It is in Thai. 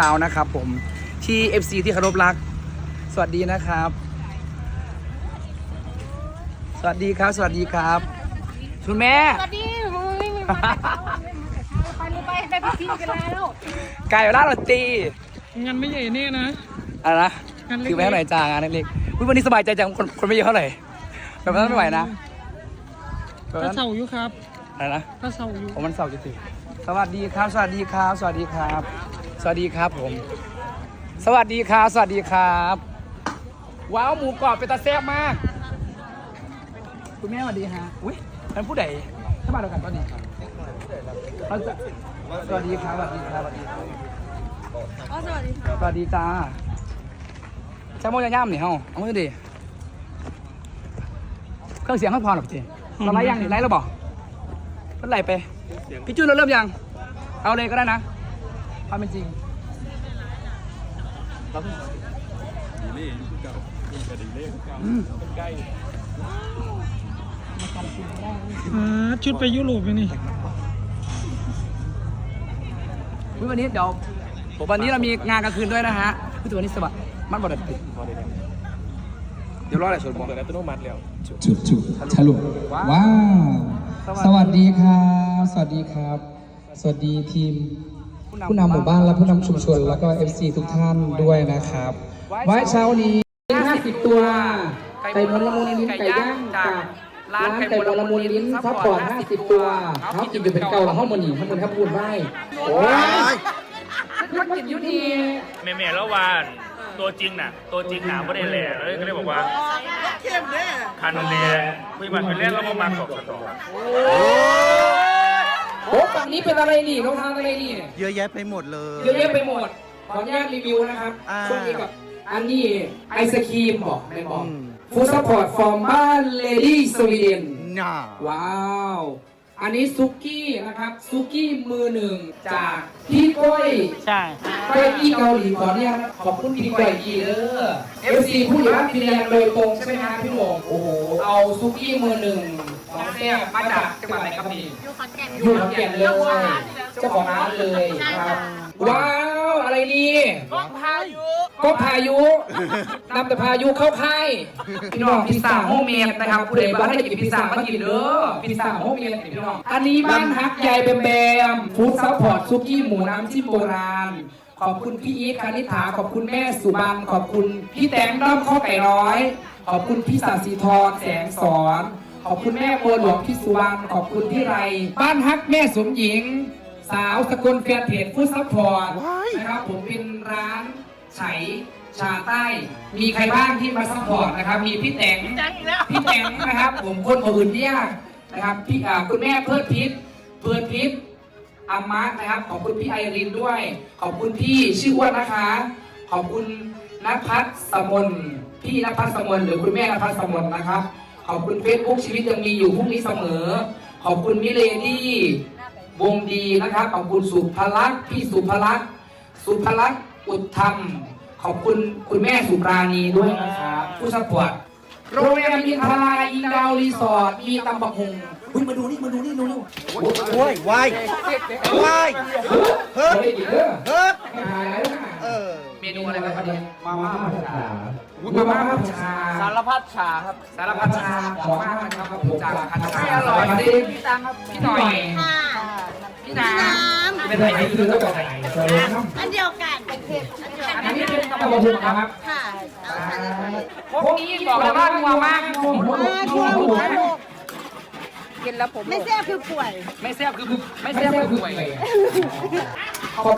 ดาวนะครับผมที่ FC ที่เคารพรัก สวัสดีนะครับ สวัสดีครับ สวัสดีครับคุณแม่ สวัสดีมึงไม่มีมาไปมึงไปไปพิธีกันแล้วไก่ร้านโรตี งานไม่ใหญ่แน่นะ อะไรนะงานเล็กๆ ถือไปเท่าไหร่จ้างานเล็กๆอุ๊ยวันนี้สบายใจจังคนคนไม่เยอะเท่าไหร่แบบนั้นไม่ไหวนะแบบพระนั้นเสาอยู่ครับอะไรนะพระเสาอยู่ ผมมันเสาร์กี่สิสวัสดีครับ สวัสดีครับ สวัสดีครับ สวัสดีครับผม สวัสดีครับ สวัสดีครับ ว้าวหมูกรอบเป็นตาแซ่บมาก คุณแม่สวัสดีฮะ อุ้ยเป็นผู้ใดถ้ามาเดียวกันตอนนี้ครับเราจะสวัสดีครับ สวัสดีครับ สวัสดีครับอ๋อสวัสดีค่ะสวัสดีจ้าใช้โมยย่ามนี่เฮาเอามือดิเครื่องเสียงเขาพอหรอพี่เราไล่ยังนี่ไล่แล้วบอกเมื่อไหร่ไป พี่จุ้นเราเริ่มยัง เอาเลยก็ได้นะ ความเป็นจริงอืมอ่าชุดไปยุโรปเลยนี่อุ๊ยวันนี้เดี๋ยววันนี้เรามีงานกลางคืนด้วยนะฮะพี่ตัววันนี้สวัสดิ์มันบไดติดเดี๋ยวรออะไรส่วนบอกจุดจุดฉลุว้าว สวัสดีครับ สวัสดีครับ สวัสดีทีม ผู้นำหมู่บ้านและผู้นำชุมชน แล้วก็ FC ทุกท่านด้วยนะครับไว้เช้านี้ 50 ตัว ไก่มวนละมุนลิ้นไก่ย่างจากร้านไก่มวนละมุนลิ้นซัพพอร์ต50 ตัวเขากินอยู่เป็นเก่าหลังห้องมันนี่ทั้งหมดครับพูดไว้โอ้ยมันกินอยู่ดีแม่แม่ๆแล้ววานตัวจริงน่ะ ตัวจริงหนาไม่ได้แหล่เลยก็เลยบอกว่าคานเล่คุยมันเป็นเล่นแล้วมามาสอบสตอ โอ้ฝั่งนี้เป็นอะไรนี่รองเท้าอะไรนี่เยอะแยะไปหมดเลย เยอะแยะไปหมด ขออนุญาตรีวิวนะครับอ่าช่วงนี้กับอันนี้ไอศครีมบอกไม่บอกอืม ฟู้ดซัพพอร์ตฟอร์มบ้านเลดี้สวีเดน น่า ว้าว อันนี้ซุกี้นะครับซุกี้มือหนึ่งจากพี่ก้อยใช่ ก้อยอี้เกาหลีขอเนี่ยขอบคุณพี่ก้อยอี้เด้อเอฟซีผู้ใหญ่บ้านพี่เรียนโดยตรงใช่ไหมครับพี่หลงโอ้โหเอาซุกี้มือหนึ่ง ของแซ่บมาจากจังหวัดไหนครับพี่อยู่ขอนแก่นอยู่ขอนแก่นเลยเจ้าของร้านเลยครับว้าวอะไรนี่ก็พายุก็พายุนำแต่พายุเข้าค่ายพี่น้องพิซซ่าโฮมเมดนะครับผู้ใดบ้านได้กินพิซซ่ามากินเด้อพิซซ่าโฮมเมดพี่น้องอันนี้บ้านฮักใหญ่แบมแบมฟู้ดซัพพอร์ตซุกี้หมูน้ำจิ้มโบราณขอบคุณพี่อีทคณิษฐาขอบคุณแม่สุบันขอบคุณพี่แตงด้อมข้อไก่น้อย ขอบคุณพี่สาสีทรแสงสอน ขอบคุณแม่โบวหลวงพี่สุวรรณขอบคุณพี่ไร บ้านฮักแม่สมหญิง สาวสกลแฟนเพจฟู้ดซัพพอร์ตนะครับผมเป็นร้านไฉชาใต้ มีใครบ้างที่มาซัพพอร์ตนะครับ มีพี่แตงพี่แตงนะครับ ผมคนอื่นเนี่ยนะครับพี่อ่าคุณแม่เพิดพิษเพิดพิษอามาร์คนะครับ ขอบคุณพี่ไอรินด้วย ขอบคุณพี่ชื่ออ้วนนะคะ ขอบคุณนัทพัฒน์สมนพี่นัทพัฒน์สมนหรือคุณแม่นัทพัฒน์สมนนะครับ ขอบคุณเฟซบุ๊กชีวิตยังมีอยู่พรุ่งนี้เสมอ ขอบคุณมิเลดี้วงดีนะครับ ขอบคุณสุภลักษณ์พี่สุภลักษณ์สุภลักษณ์อุดธรรม ขอบคุณคุณแม่สุปราณีด้วยนะครับผู้สปอร์ตโรงแรมอินทราอินดาวรีสอร์ทมีตำบักหงคุณมาดูนี่มาดูนี่ดูนี่โอ้ยวายวายเฮ้ยเฮ้ย นะเออเมนูอะไรครับเนี่ยมาม่าผัดชามาม่าผัดชา สารพัดชาครับ สารพัดชาขอมากนะครับผมจากพันชาอร่อยสิพี่ตังครับ พี่หน่อย ค่ะพี่น้น้เป็นไงคือแล้วก็ไข่เสริมำอันเดียวกันเป็นเผ็ดอันเดียวกันอันนี้เป็นตะบะหุงนะครับค่ะเอาค่ะพวกนี้บอกเลยว่านัวมากหัวหัวหัวหัวไม่แซ่บคือป่วย ไม่แซ่บคือไม่แซ่บคือป่วยขอบ